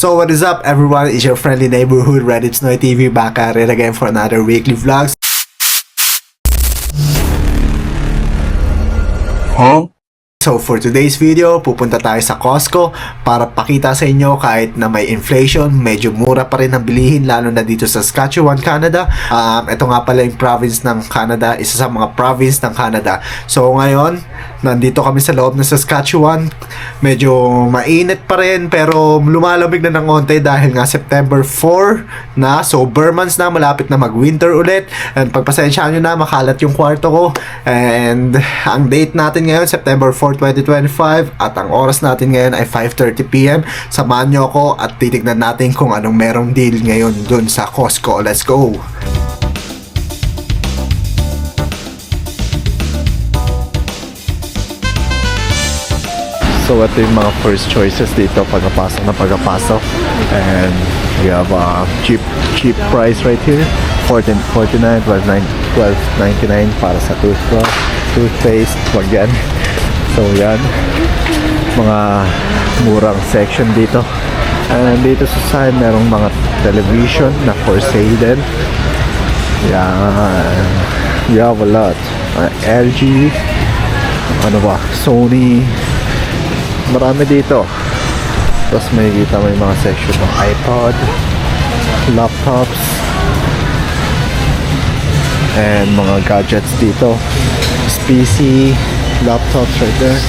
So what is up everyone? It's your friendly neighborhood Reddit Snowy TV back at it again for another weekly vlogs. Huh? So for today's video, pupunta tayo sa Costco para pakita sa inyo kahit na may inflation, medyo mura pa rin ang bilihin lalo na dito sa Saskatchewan, Canada. Um, ito nga pala yung province ng Canada, isa sa mga province ng Canada. So ngayon, nandito kami sa loob ng Saskatchewan. Medyo mainit pa rin pero lumalamig na ng konti dahil nga September 4 na. So bare months na, malapit na mag-winter ulit. And pagpasensyaan nyo na, makalat yung kwarto ko. And ang date natin ngayon, September 4, 2025 at ang oras natin ngayon ay 5.30pm. Samahan nyo ako at titignan natin kung anong merong deal ngayon dun sa Costco. Let's go! So ito yung mga first choices dito pagkapasok na pagkapasok. And we have a cheap cheap price right here. 14 49 12 12.99 para sa toothbrush toothpaste wag yan. So yan. Mga murang section dito. And dito sa side merong mga television na for sale din. Yan. We have a lot. Uh, LG ano ba Sony marami dito. Tapos may kita may mga section ng iPod laptops and mga gadgets dito. PC laptops right there.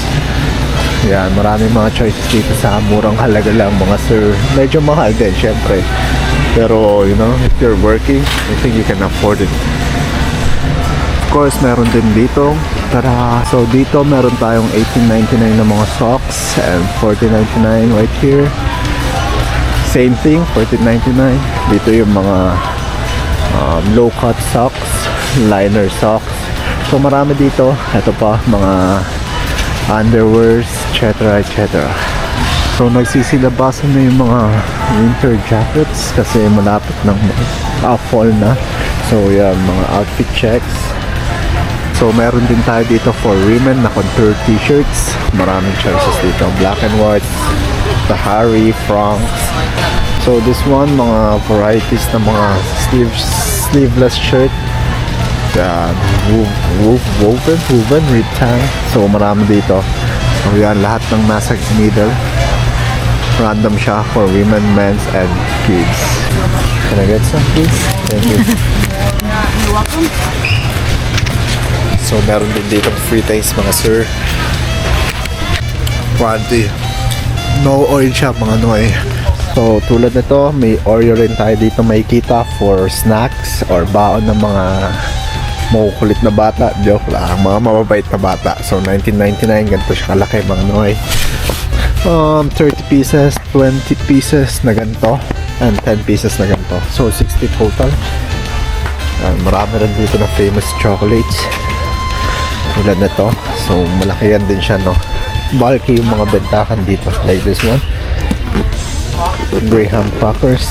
Yan marami mga choices dito sa murang halaga lang mga sir. Medyo mahal din syempre. Pero you know if you're working I think you can afford it course, meron din dito. Tara, so dito meron tayong 18.99 na mga socks and 14.99 right here. Same thing, 14.99. Dito yung mga um, low cut socks, liner socks. So marami dito. Ito pa, mga underwears, etc. etc. So nagsisilabasan na yung mga winter jackets kasi malapit ng uh, fall na. So yan, mga outfit checks. So meron din tayo dito for women na contour t-shirts. Maraming choices dito. Black and white, Tahari, Franks. So this one, mga varieties ng mga sleeves, sleeveless shirt. Yan, wov- wov- woven, woven, rib tang. So marami dito. So yan, lahat ng nasa middle. Random siya for women, men's, and kids. Can I get some please? Thank you. So meron din dito free taste mga sir. Quality. No oil siya mga noy. So tulad nito, may Oreo rin tayo dito makikita for snacks or baon ng mga makukulit na bata. Joke lang, mga mababait na bata. So 1999, ganito siya kalaki mga noy. Um, 30 pieces, 20 pieces na ganito, and 10 pieces na ganito. So 60 total. Yan, marami rin dito na famous chocolates tulad na to so malaki yan din siya no? Bulky yung mga bentakan dito. Like this one. Graham Packers.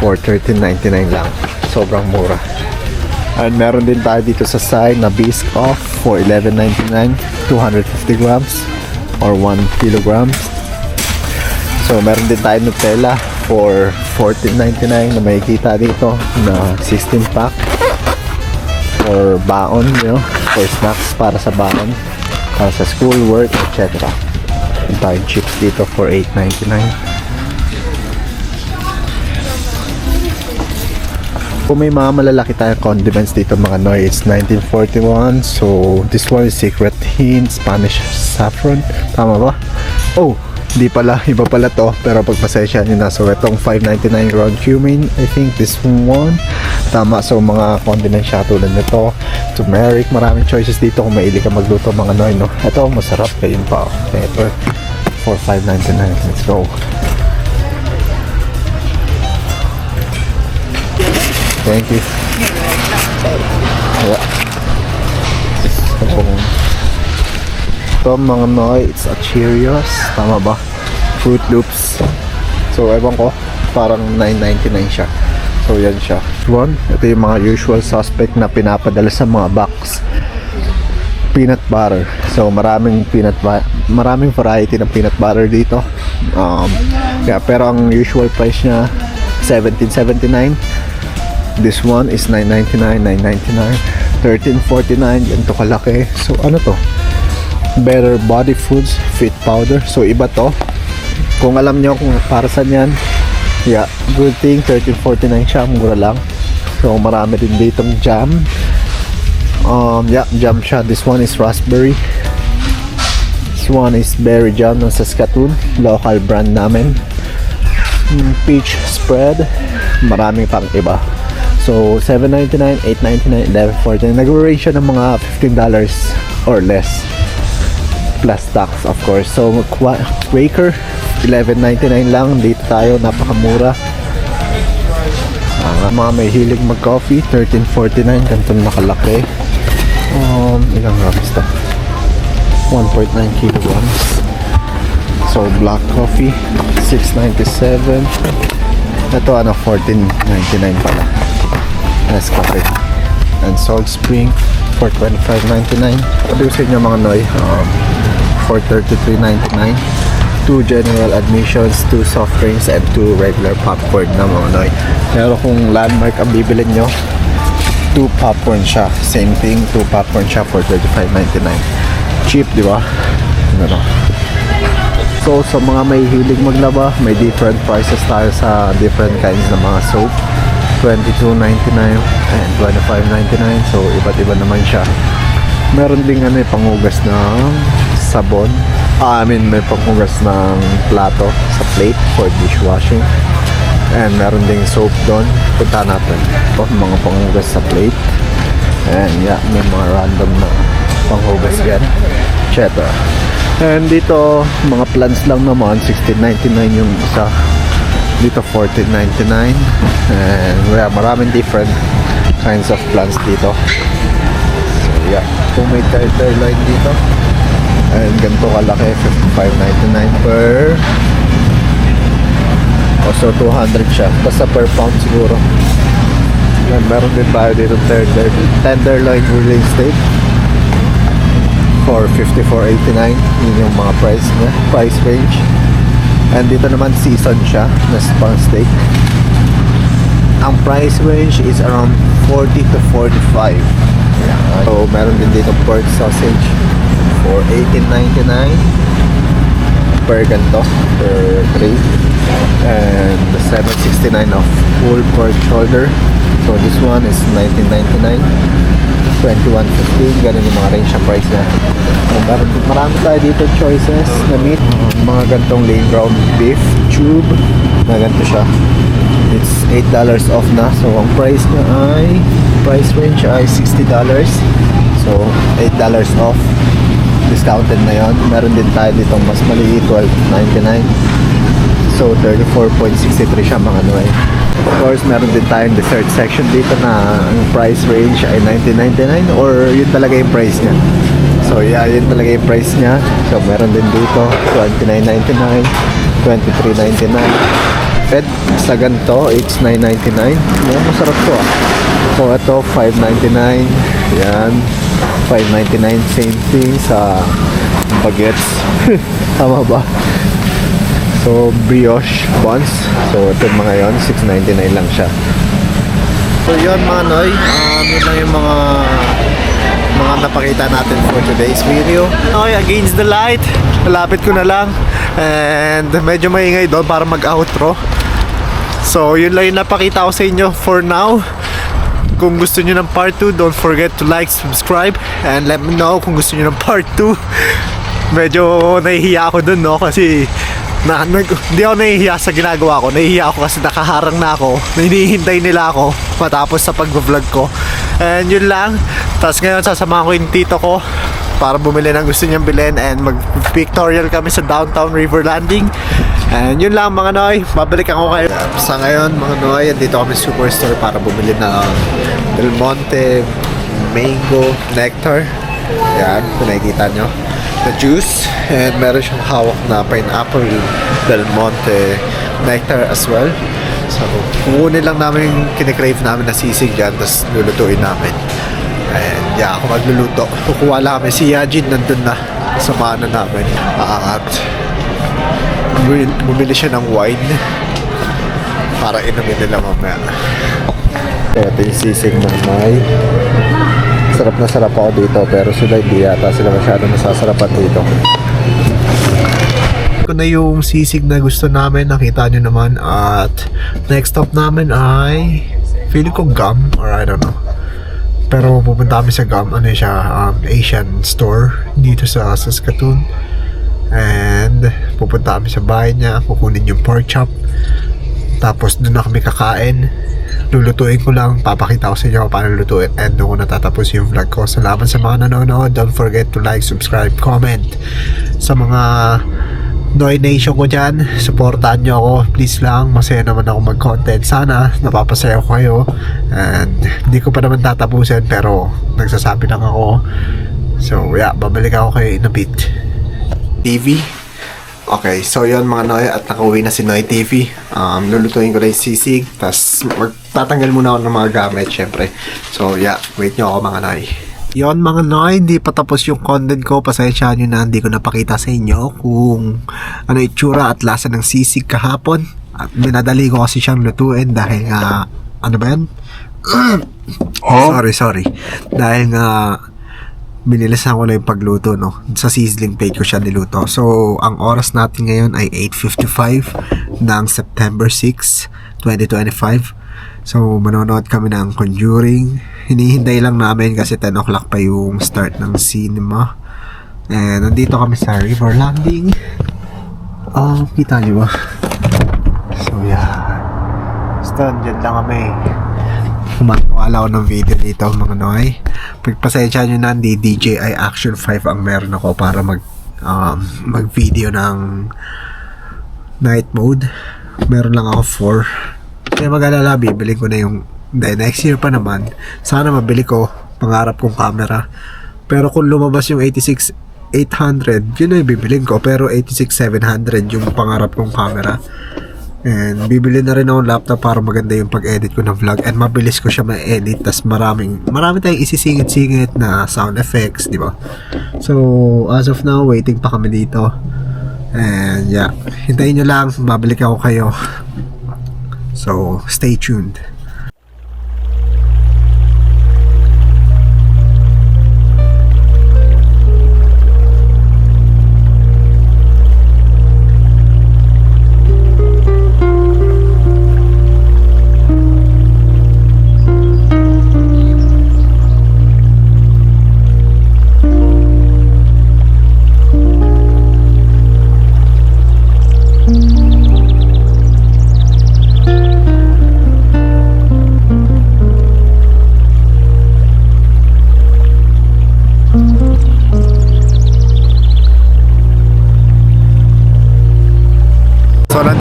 for 13.99 lang. Sobrang mura. And meron din tayo dito sa side na Biscoff for 11.99 250 grams or 1 kilograms so meron din tayo Nutella for 14.99 na makikita dito na 16 pack or baon, you for snacks para sa baon, para sa school, work, etc. Tayong chips dito for 8.99. Kung may mga malalaki tayong condiments dito mga noy, it's 1941. So, this one is Secret Hint, Spanish Saffron. Tama ba? Oh, di pala, iba pala to. Pero pagpasensya nyo na. So, itong 5.99 ground cumin. I think this one. Tama. So, mga condiments siya tulad nito. Turmeric. Maraming choices dito kung maili ka magluto mga noy, no? Ito, masarap. Kayin pa. oh. Pepper. For 5.99. Let's go. Thank you. Yeah. So, ito mga noy, it's a Cheerios. Tama ba? Fruit Loops. So, ewan ko. Parang 9.99 siya. So, yan siya. One, ito yung mga usual suspect na pinapadala sa mga box. Peanut butter. So, maraming peanut. Maraming variety ng peanut butter dito. Um, Yeah, pero ang usual price niya 1779. This one is 999, 999, 1349, ganito kalaki. So ano to? Better Body Foods Fit Powder. So iba to. Kung alam nyo kung para saan yan, yeah, good thing 1349 siya, mura lang. So marami din ditong jam. Um, yeah, jam siya. This one is raspberry. This one is berry jam ng Saskatoon, local brand namin. Mm, Peach spread, marami pang iba. So, $7.99, $8.99, $11.49. Nag-range ng mga $15 or less. Plus tax, of course. So, Qua- Quaker, $11.99 lang. Dito tayo, napakamura. Ang mga may hilig mag-coffee, $13.49. Ganito nakalaki. Um, ilang grams to? 1.9 kilograms. So, black coffee, 6.97. Ito, ano, 14.99 pala. Nescafe. And Salt Spring, for 25.99. Sabi ko sa inyo mga noy, um, for 33.99. Two general admissions, two soft drinks, and two regular popcorn na mga noy. Pero kung landmark ang bibilin nyo, two popcorn siya. Same thing, two popcorn siya for 35.99. Cheap, di ba? Ano So, sa mga may hilig maglaba, may different prices tayo sa different kinds ng mga soap. 22.99 and 25.99. So, iba't iba naman siya. Meron ding ano, eh, panghugas ng sabon. Ah, I mean, may panghugas ng plato sa plate for dishwashing. And meron ding soap doon. Punta natin. Oh, mga panghugas sa plate. And yeah, may mga random na panghugas yan. Etc. And dito, mga plants lang naman, 16.99 yung isa. Dito, 14.99. And yeah, maraming different kinds of plants dito. So yeah, kung may turtle line dito. And ganito kalaki, 55.99 per o so 200 siya. Basta per pound siguro. And meron din tayo dito tender, tenderloin grilling steak for 54.89 yun yung mga price niya price range and dito naman season siya na spang steak ang price range is around 40 to 45 Ayan. so meron din dito pork sausage for 18.99 per ganto per tray. And 7.69 of full pork shoulder. So this one is 19.99 21.15 ganun yung mga range ng price niya. And marami tayo dito choices na meat. Mga gantong lean ground beef tube. Na ganito siya. It's $8 off na. So ang price niya ay price range ay $60 so $8 off discounted na yon meron din tayo dito mas maliit 12.99 so 34.63 siya mga eh Of course, meron din tayong dessert section dito na ang price range ay 19.99 or yun talaga yung price niya. So yeah, yun talaga yung price niya. So meron din dito 29.99, 23.99. Fed sa ganito, it's 9.99. Yan, masarap to ah. So ito, 5.99. Yan. 5.99 same thing sa bagets. Tama ba? So, brioche buns. So, ito mga yon 6.99 lang siya. So, yun mga noy. Um, yun lang yung mga mga napakita natin for today's video. Okay, against the light. Malapit ko na lang. And medyo maingay doon para mag-outro. So, yun lang yung napakita ko sa inyo for now. Kung gusto nyo ng part 2, don't forget to like, subscribe, and let me know kung gusto nyo ng part 2. Medyo nahihiya ako dun, no? Kasi na, nag, hindi ako nahihiya sa ginagawa ko. Nahihiya ako kasi nakaharang na ako. Na hinihintay nila ako matapos sa pag-vlog ko. And yun lang. Tapos ngayon sasamahan ko yung tito ko para bumili ng gusto niyang bilhin and mag-pictorial kami sa downtown river landing. And yun lang mga noy, babalikan ko kayo. Sa ngayon mga noy, dito kami sa superstore para bumili ng Del Monte Mango Nectar. Yan, kung nakikita nyo. Na juice. And meron siyang hawak na pineapple Del Monte Nectar as well. So, kukunin lang namin yung kinikrave namin na sisig dyan, tapos lulutuin namin. And yeah, ako magluluto. Kukuha lang kami. Si Yajin nandun na. Samahan na namin. Aangat. Bumili, siya ng wine para inumin nila mamaya. Ito yung sisig ng May. Sarap na sarap ako dito pero sila hindi yata sila masyado nasasarapan dito. Ito na yung sisig na gusto namin, nakita nyo naman at next stop namin ay feeling ko gum or I don't know. Pero pupunta kami sa gum, ano siya, um, Asian store dito sa Saskatoon. And pupunta kami sa bahay niya, kukunin yung pork chop. Tapos doon na kami kakain. Lulutuin ko lang, papakita ko sa inyo paano lutuin and doon ko natatapos yung vlog ko. Salamat sa mga nanonood. Don't forget to like, subscribe, comment. Sa mga Noy Nation ko dyan, supportahan nyo ako. Please lang, masaya naman ako mag-content. Sana, napapasaya ko kayo. And hindi ko pa naman tatapusin pero nagsasabi lang ako. So yeah, babalik ako kay in a bit. TV. Okay, so yun mga Noy at nakauwi na si Noy TV. Um, lulutuin ko na yung sisig, tapos magtatanggal muna ako ng mga gamit syempre. So yeah, wait nyo ako mga Noy. Yon mga Noy, hindi pa tapos yung content ko. Pasensya nyo na hindi ko napakita sa inyo kung ano itsura at lasa ng sisig kahapon. At minadali ko kasi siyang lutuin dahil nga, ano ba yan? Sorry, sorry. Dahil nga, binilisan ko na yung pagluto, no? Sa sizzling plate ko siya niluto. So, ang oras natin ngayon ay 8.55 ng September 6, 2025. So, manonood kami ng Conjuring. Hinihintay lang namin kasi 10 o'clock pa yung start ng cinema. And nandito kami sa River Landing. Ah, kita niyo ba? So, yeah. Basta, dyan lang kami. Kumagawa ako ng video dito mga noy. Pagpasensya nyo na, hindi DJI Action 5 ang meron ako para mag um, mag video ng night mode. Meron lang ako 4. Kaya mag-alala, bibili ko na yung hindi, next year pa naman. Sana mabili ko pangarap kong camera. Pero kung lumabas yung 86 800, yun na yung bibilin ko. Pero 86-700 yung pangarap kong camera. And bibili na rin ako ng laptop para maganda yung pag-edit ko ng vlog and mabilis ko siya ma-edit tas maraming marami tayong isisingit-singit na sound effects, di ba? So, as of now, waiting pa kami dito. And yeah, hintayin nyo lang, babalik ako kayo. So, stay tuned.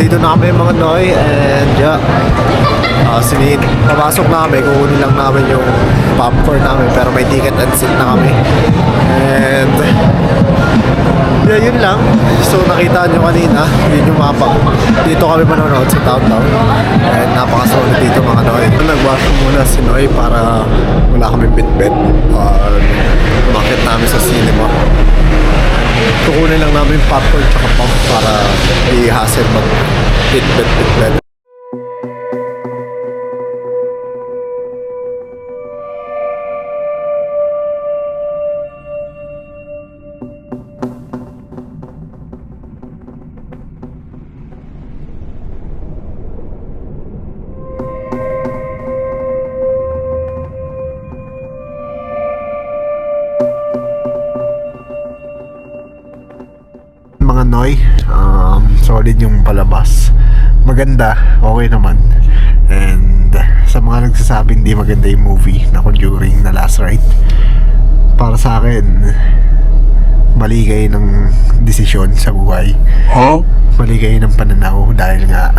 Nandito na kami mga Noy and yeah, uh, sinid, papasok na kami, kukunin lang namin yung popcorn namin pero may ticket and seat na kami. And yeah, yun lang. So nakita nyo kanina, yun yung mapa. Dito kami manonood sa downtown. And napakasolid dito mga Noy. Nag-wash muna si Noy para wala kami bit-bit. Uh, umakit namin sa cinema kukunin lang namin popcorn tsaka pop para i-hassle mag bit bit maganda okay naman. And sa mga nagsasabing di maganda yung movie na Conjuring na Last Ride para sa akin mali kayo ng desisyon sa buhay. Mali kayo ng pananaw dahil nga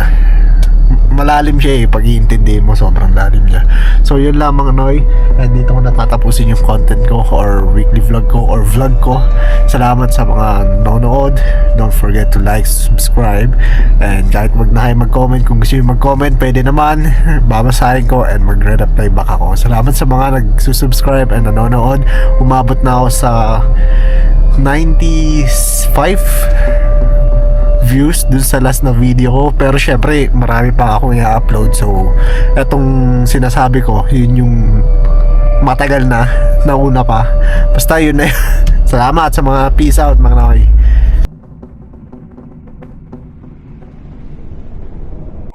malalim siya eh. Pag iintindihin mo sobrang lalim niya. So yun lamang Noy. And dito ko natatapusin yung content ko or weekly vlog ko or vlog ko. Salamat sa mga nanonood. Don't forget to like subscribe. And kahit wag na kayo mag-comment kung gusto nyo mag-comment pwede naman. Babasahin ko and magre-reply back ako. Salamat sa mga nagsusubscribe and nanonood. Umabot na ako sa 95 views dun sa last na video ko. Pero syempre, marami pa akong i-upload. So, etong sinasabi ko, yun yung matagal na, nauna pa. Basta yun na yun. Salamat sa mga peace out mga nakoy.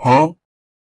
Huh?